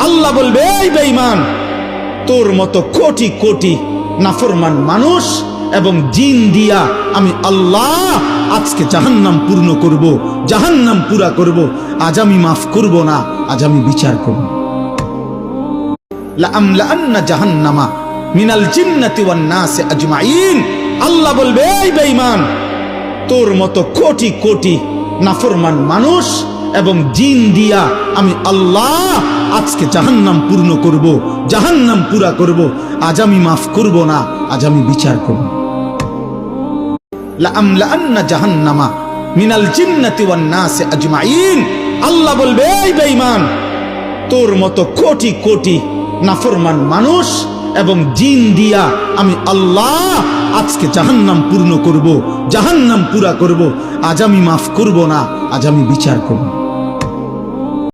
আল্লাহ বলবে, এই তোর মতো কোটি কোটি নাফরমান মানুষ এবং জিন দিয়া আমি আল্লাহ আজকে জাহান্নাম পূর্ণ করব, জাহান্নাম পুরা করব। আজ আমি মাফ করব না, আজ আমি বিচার করব। লাআমলাআন্না জাহান্নামা মিনাল জিন্নাতি ওয়ান নাসি আজমাইন। আল্লাহ বলবে, এই বেঈমান, তোর মতো কোটি কোটি নাফরমান মানুষ এবং জিন দিয়া আমি আল্লাহ আজকে জাহান্নাম পূর্ণ করব, জাহান্নাম পুরা করব। আজ আমি মাফ করব না, আজ আমি বিচার করব। আল্লাহ তোর মতো কোটি কোটি নাফরমান মানুষ এবং জিন দিয়া আমি আল্লাহ আজকে পূর্ণ করব, জাহান্নাম পুরা করব। আজ আমি মাফ করব না আজ আমি বিচার করব।